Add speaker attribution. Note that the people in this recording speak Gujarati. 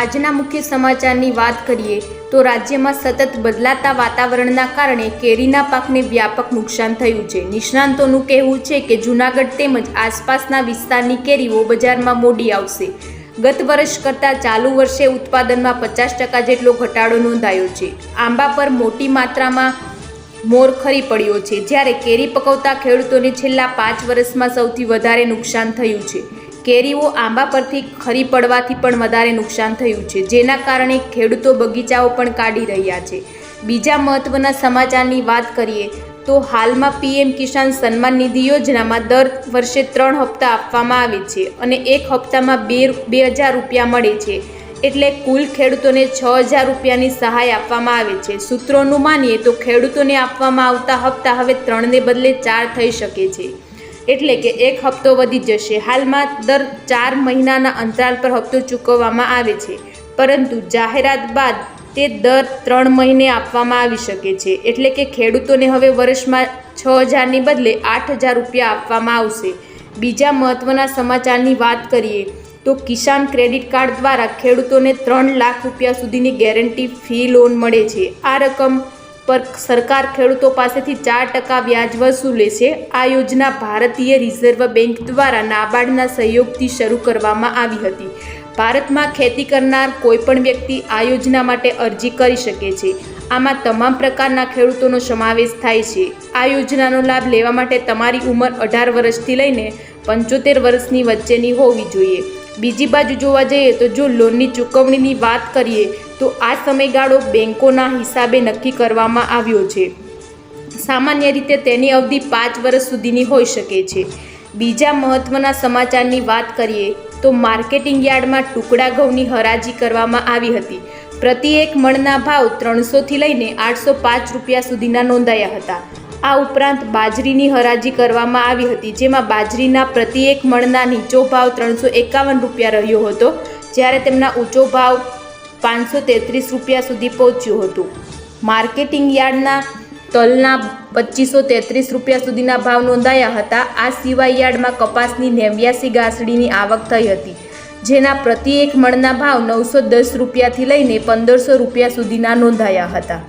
Speaker 1: આજના મુખ્ય સમાચારની વાત કરીએ તો રાજ્યમાં સતત બદલાતા વાતાવરણના કારણે કેરીના પાકને વ્યાપક નુકસાન થયું છે. નિષ્ણાંતોનું કહેવું છે કે જૂનાગઢ તેમજ આસપાસના વિસ્તારની કેરીઓ બજારમાં મોડી આવશે. ગત વર્ષ કરતાં ચાલુ વર્ષે ઉત્પાદનમાં પચાસ ટકા જેટલો ઘટાડો નોંધાયો છે. આંબા પર મોટી માત્રામાં મોર ખરી પડ્યો છે. જ્યારે કેરી પકવતા ખેડૂતોને છેલ્લા પાંચ વર્ષમાં સૌથી વધારે નુકસાન થયું છે. કેરીઓ આંબા પરથી ખરી પડવાથી પણ વધારે નુકસાન થયું છે. જેના કારણે ખેડૂતો બગીચાઓ પણ કાઢી રહ્યા છે. બીજા મહત્વના સમાચારની વાત કરીએ તો હાલમાં પીએમ કિસાન સન્માન નિધિ યોજનામાં દર વર્ષે ત્રણ હપ્તા આપવામાં આવે છે અને એક હપ્તામાં બે બે હજાર રૂપિયા મળે છે. એટલે કુલ ખેડૂતોને છ હજાર રૂપિયાની સહાય આપવામાં આવે છે. સૂત્રોનું માનીએ તો ખેડૂતોને આપવામાં આવતા હપ્તા હવે ત્રણને બદલે ચાર થઈ શકે છે. એટલે કે એક હપ્તો વધી જશે. હાલમાં દર ચાર મહિનાના અંતરાલ પર હપ્તો ચૂકવવામાં આવે છે. પરંતુ જાહેરાત બાદ તે દર ત્રણ મહિને આપવામાં આવી શકે છે. એટલે કે ખેડૂતોને હવે વર્ષમાં છ હજારની બદલે આઠ હજાર રૂપિયા આપવામાં આવશે. બીજા મહત્ત્વના સમાચારની વાત કરીએ તો કિસાન ક્રેડિટ કાર્ડ દ્વારા ખેડૂતોને ત્રણ લાખ રૂપિયા સુધીની ગેરંટી ફી લોન મળે છે. આ રકમ પર સરકાર ખેડૂતો પાસેથી ચાર ટકા વ્યાજ વસૂલે છે. આ યોજના ભારતીય રિઝર્વ બેંક દ્વારા નાબાર્ડના સહયોગથી શરૂ કરવામાં આવી હતી. ભારતમાં ખેતી કરનાર કોઈપણ વ્યક્તિ આ યોજના માટે અરજી કરી શકે છે. આમાં તમામ પ્રકારના ખેડૂતોનો સમાવેશ થાય છે. આ યોજનાનો લાભ લેવા માટે તમારી ઉંમર અઢાર વર્ષથી લઈને પંચોતેર વર્ષની વચ્ચેની હોવી જોઈએ. બીજી બાજુ જોવા જઈએ તો જો લોનની ચૂકવણીની વાત કરીએ તો આ સમયગાળો બેંકોના હિસાબે નક્કી કરવામાં આવ્યો છે. સામાન્ય રીતે તેની અવધિ પાંચ વર્ષ સુધીની હોઈ શકે છે. બીજા મહત્ત્વના સમાચારની વાત કરીએ તો માર્કેટિંગ યાર્ડમાં ટુકડા ઘઉંની હરાજી કરવામાં આવી હતી. પ્રતિ એક મણના ભાવ ત્રણસોથી લઈને આઠસો પાંચ રૂપિયા સુધીના નોંધાયા હતા. આ ઉપરાંત બાજરીની હરાજી કરવામાં આવી હતી, જેમાં બાજરીના પ્રતિ એક મણના નીચો ભાવ ત્રણસો એકાવન રૂપિયા રહ્યો હતો, જ્યારે તેમના ઊંચો ભાવ પાંચસો તેત્રીસ રૂપિયા સુધી પહોંચ્યું હતું. માર્કેટિંગ યાર્ડના તલના પચીસો તેત્રીસ રૂપિયા સુધીના ભાવ નોંધાયા હતા. આ સિવાય યાર્ડમાં કપાસની નેવ્યાસી ગાસડીની આવક થઈ હતી, જેના પ્રતિ એક મણના ભાવ નવસો દસ રૂપિયાથી લઈને પંદરસો રૂપિયા સુધીના નોંધાયા હતા.